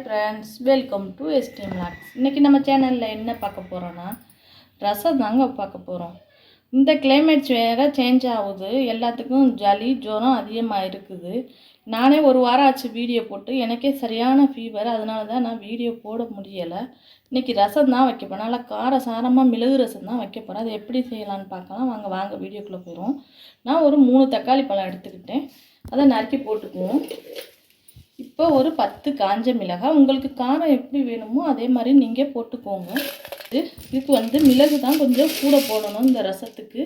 Friends welcome to STM logs இன்றைக்கி நம்ம சேனலில் என்ன பார்க்க போகிறோன்னா ரசம் தாங்க பார்க்க போகிறோம் இந்த கிளைமேட் வேறு சேஞ்ச் ஆகுது. எல்லாத்துக்கும் ஜலி ஜுரம் அதிகமாக இருக்குது. நானே ஒரு வாரம் ஆச்சு வீடியோ போட்டு. எனக்கே சரியான ஃபீவர் அதனால தான் நான் வீடியோ போட முடியலை. இன்றைக்கி ரசம் தான் வைக்க போகிறேன் நல்லா கார சாரமாக மிளகு ரசம் தான் வைக்க போகிறேன் அதை எப்படி செய்யலான்னு பார்க்கலாம். வாங்க வாங்க வீடியோக்குள்ளே போயிடும் நான் ஒரு மூணு தக்காளி பழம் எடுத்துக்கிட்டேன். அதை நறுக்கி போட்டுக்குவோம். இப்போ ஒரு பத்து காஞ்ச மிளகாய் உங்களுக்கு காரம் எப்படி வேணுமோ அதே மாதிரி நீங்கள் போட்டுக்கோங்க. இது இதுக்கு வந்து மிளகு தான் கொஞ்சம் கூட போடணும் இந்த ரசத்துக்கு.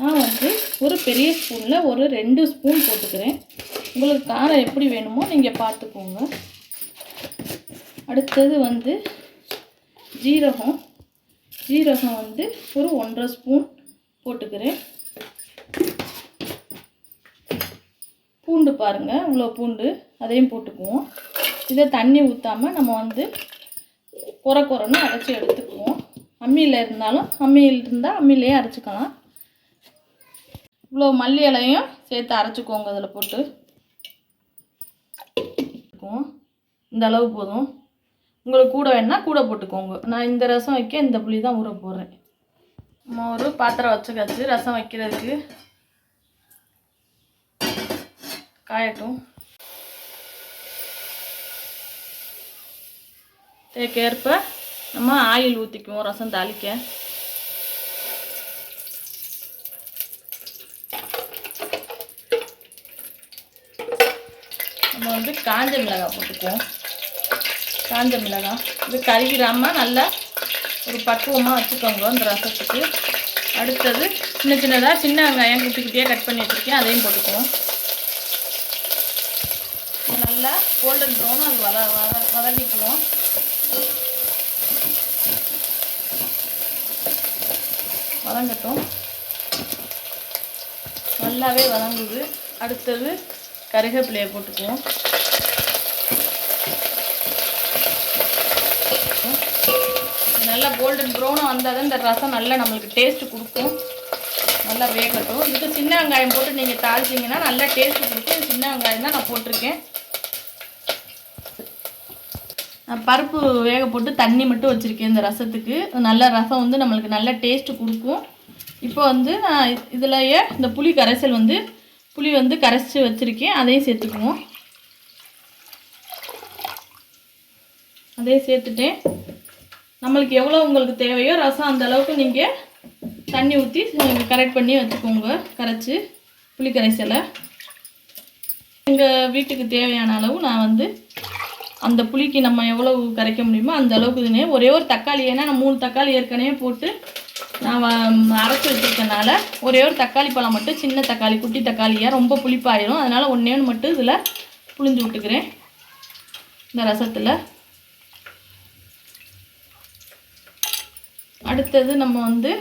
நான் வந்து ஒரு பெரிய ஸ்பூனில் ஒரு ரெண்டு ஸ்பூன் போட்டுக்கிறேன். உங்களுக்கு காரம் எப்படி வேணுமோ நீங்கள் பார்த்துக்கோங்க அடுத்தது வந்து ஜீரகம். ஜீரகம் வந்து ஒரு ஒன்றரை ஸ்பூன் போட்டுக்கிறேன். பூண்டு பாருங்கள் இவ்வளோ பூண்டு. அதையும் போட்டுக்குவோம். இதை தண்ணி ஊற்றாமல் நம்ம வந்து குறை குறைன்னு அரைச்சி எடுத்துக்குவோம். அம்மியில் இருந்தாலும் அம்மியில் இருந்தால் அம்மியிலே அரைச்சிக்கலாம். இவ்வளோ மல்லி இலையும் சேர்த்து அரைச்சிக்கோங்க அதில் போட்டு. இந்த அளவு போதும். உங்களுக்கு கூட வேணால் கூட போட்டுக்கோங்க. நான் இந்த ரசம் வைக்க இந்த புளி தான் ஊற போடுறேன். நம்ம ஒரு பாத்திரம் வச்சுக்காச்சு ரசம் வைக்கிறதுக்கு காயட்டும். தேக்கேற்ப நம்ம ஆயில் ஊற்றிக்குவோம் ரசம் தாளிக்க. நம்ம வந்து காஞ்ச மிளகாய் போட்டுக்குவோம். காஞ்ச மிளகாய். இது கருகிடாமல் நல்லா ஒரு பக்குவமாக வச்சுக்கோங்க இந்த ரசத்துக்கு. அடுத்தது சின்ன சின்னதாக சின்ன வெங்காயம் குட்டி குட்டியாக கட் பண்ணி வச்சுருக்கேன் அதையும் போட்டுக்குவோம். நல்லா கோல்டன் ப்ரௌன் அது வத வத வதக்கிக்குவோம் வதங்கட்டும். நல்லாவே வதங்குது. அடுத்தது கருவேப்பிலையை போட்டுக்குவோம். நல்லா கோல்டன் ப்ரௌனாக வந்தால் தான் இந்த ரசம் நல்லா நம்மளுக்கு டேஸ்ட்டு கொடுக்கும். நல்லா வேகட்டும். இதுக்கு சின்ன வெங்காயம் போட்டு நீங்கள் தாளிச்சிங்கன்னா நல்லா டேஸ்ட்டு கொடுக்கும் சின்ன வெங்காயம் தான் நான் போட்டிருக்கேன். பருப்பு வேக போட்டு தண்ணி மட்டும் வச்சுருக்கேன் இந்த ரசத்துக்கு. நல்ல ரசம் வந்து நம்மளுக்கு நல்ல டேஸ்ட்டு கொடுக்கும். இப்போ வந்து நான் இதுலையே இந்த புளி கரைசல் வந்து புளி வந்து கரைச்சி வச்சுருக்கேன். அதையும் சேர்த்துக்குவோம். அதையும் சேர்த்துட்டேன். நம்மளுக்கு எவ்வளோ உங்களுக்கு தேவையோ ரசம் அந்த அளவுக்கு நீங்கள் தண்ணி ஊற்றி கரெக்ட் பண்ணி வச்சுக்கோங்க. கரைச்சி புளி கரைசலை. எங்கள் வீட்டுக்கு தேவையான அளவு நான் வந்து அந்த புளிக்கு நம்ம எவ்வளவு கரைக்க முடியுமோ அந்த அளவுக்கு இதுனே ஒரே ஒரு தக்காளி ஏன்னா நான் மூணு தக்காளி ஏற்கனவே போட்டு நான் அரைச்சி வச்சுருக்கனால ஒரே ஒரு தக்காளி பழம் மட்டும் சின்ன தக்காளி குட்டி தக்காளியாக ரொம்ப புளிப்பாயிரும். அதனால் ஒன்றே ஒன்று மட்டும் இதில் புளிஞ்சு விட்டுக்கிறேன். இந்த ரசத்தில். அடுத்தது நம்ம வந்து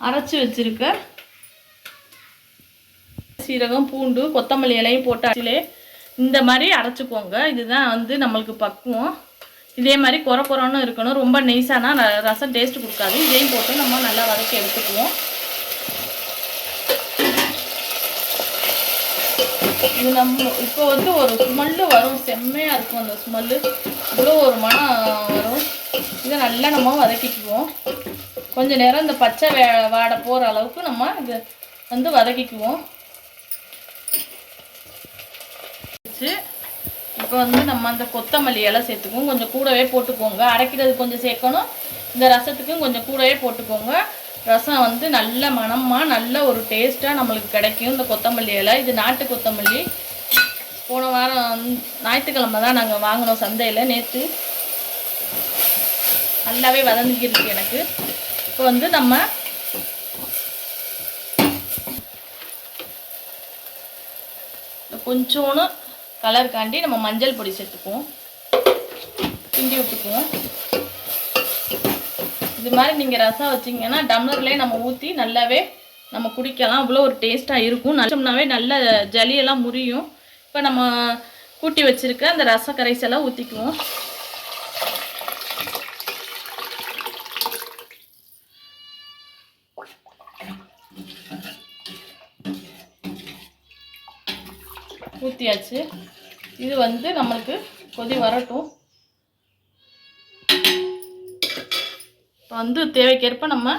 அரைச்சி வச்சுருக்க சீரகம் பூண்டு கொத்தமல்லி இலையும் போட்டு இந்த மாதிரி அரைச்சிக்கோங்க. இதுதான் வந்து நம்மளுக்கு பக்குவம். இதே மாதிரி குறை குறைன்னு இருக்கணும். ரொம்ப நெய்ஸானா ர- ரசம் டேஸ்ட் கொடுக்காது. இதையும் போட்டு நம்ம நல்லா வதக்கி எடுத்துக்குவோம். இது நம்ம இப்போ வந்து ஒரு ஸ்மெல்லு வரும். செம்மையாக இருக்கும் அந்த ஸ்மெல்லு. இவ்வளோ ஒரு மனம் வரும். இதை நல்லா நம்ம வதக்கிக்குவோம். கொஞ்ச நேரம் இந்த பச்சை வே வாடை போகிற அளவுக்கு நம்ம இது வந்து வதக்கிக்குவோம். வந்துருச்சு இப்போ வந்து நம்ம அந்த கொத்தமல்லி எல்லாம் சேர்த்துக்குவோம். கொஞ்சம் கூடவே போட்டுக்கோங்க. அரைக்கிறது கொஞ்சம் சேர்க்கணும். இந்த ரசத்துக்கும் கொஞ்சம் கூடவே போட்டுக்கோங்க. ரசம் வந்து நல்ல மணமாக நல்ல ஒரு டேஸ்ட்டாக நம்மளுக்கு கிடைக்கும் இந்த கொத்தமல்லி இலை. இது நாட்டு கொத்தமல்லி. போன வாரம் ஞாயிற்றுக்கிழமை தான் நாங்கள் வாங்கினோம் சந்தையில் நேற்று நல்லாவே வதங்கிருக்கு எனக்கு. இப்போ வந்து நம்ம கொஞ்சோன்னு கலருக்காண்டி நம்ம மஞ்சள் பொடி சேர்த்துக்குவோம். கிண்டி விட்டுக்குவோம். இது மாதிரி நீங்கள் ரசம் வச்சிங்கன்னா டம்ளர்லேயே நம்ம ஊற்றி நல்லாவே நம்ம குடிக்கலாம். அவ்வளோ ஒரு டேஸ்ட்டாக இருக்கும். நச்சோம்னாவே நல்ல ஜலியெல்லாம் முறியும். இப்போ நம்ம கூட்டி வச்சிருக்க அந்த ரச கரைசெல்லாம் ஊற்றிக்குவோம் ஊற்றியாச்சு இது வந்து நம்மளுக்கு கொதி வரட்டும். இப்போ வந்து தேவைக்கேற்ப நம்ம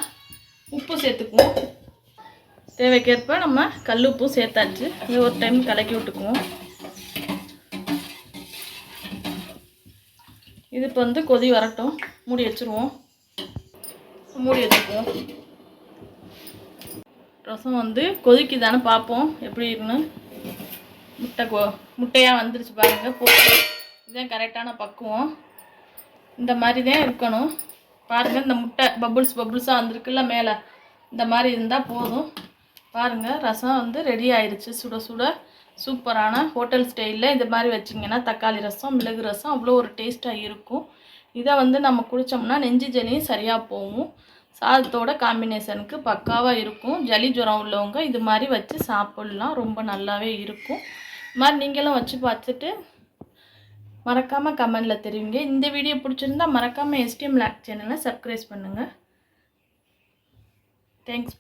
உப்பு சேர்த்துக்குவோம். தேவைக்கேற்ப நம்ம கல் உப்பும் சேர்த்தாச்சு. இது ஒரு டைம் கலக்கி விட்டுக்குவோம். இது இப்போ வந்து கொதி வரட்டும். மூடி வச்சுருவோம். மூடி வச்சுக்குவோம் ரசம் வந்து கொதிக்குதானே பார்ப்போம். எப்படி இருக்குன்னு. முட்டை கோ முட்டையாக வந்துருச்சு பாருங்கள் போட்டு. இதுதான் கரெக்டான பக்குவம். இந்த மாதிரி தான் இருக்கணும். பாருங்கள் இந்த முட்டை பபுள்ஸ் பபுள்ஸாக வந்திருக்குல்ல மேலே. இந்த மாதிரி இருந்தால் போதும். பாருங்கள் ரசம் வந்து ரெடி ஆயிடுச்சு சுட சுட. சூப்பரான ஹோட்டல் ஸ்டைலில் இந்த மாதிரி வச்சிங்கன்னா தக்காளி ரசம் மிளகு ரசம் அவ்வளோ ஒரு டேஸ்ட்டாக இருக்கும். இதை வந்து நம்ம குடித்தோம்னா நெஞ்சு ஜலியும் சரியாக போகும். சாதத்தோட காம்பினேஷனுக்கு பக்காவாக இருக்கும். ஜலி ஜுரம் உள்ளவங்க இது மாதிரி வச்சு சாப்பிட்லாம். ரொம்ப நல்லாவே இருக்கும். இது மாதிரி நீங்களும் வச்சு பார்த்துட்டு மறக்காமல் கமெண்டில் தெரிவிங்க. இந்த வீடியோ பிடிச்சிருந்தா மறக்காமல் எஸ்டிஎம் லேக் சேனலை சப்ஸ்கிரைப் பண்ணுங்கள் தேங்க்ஸ்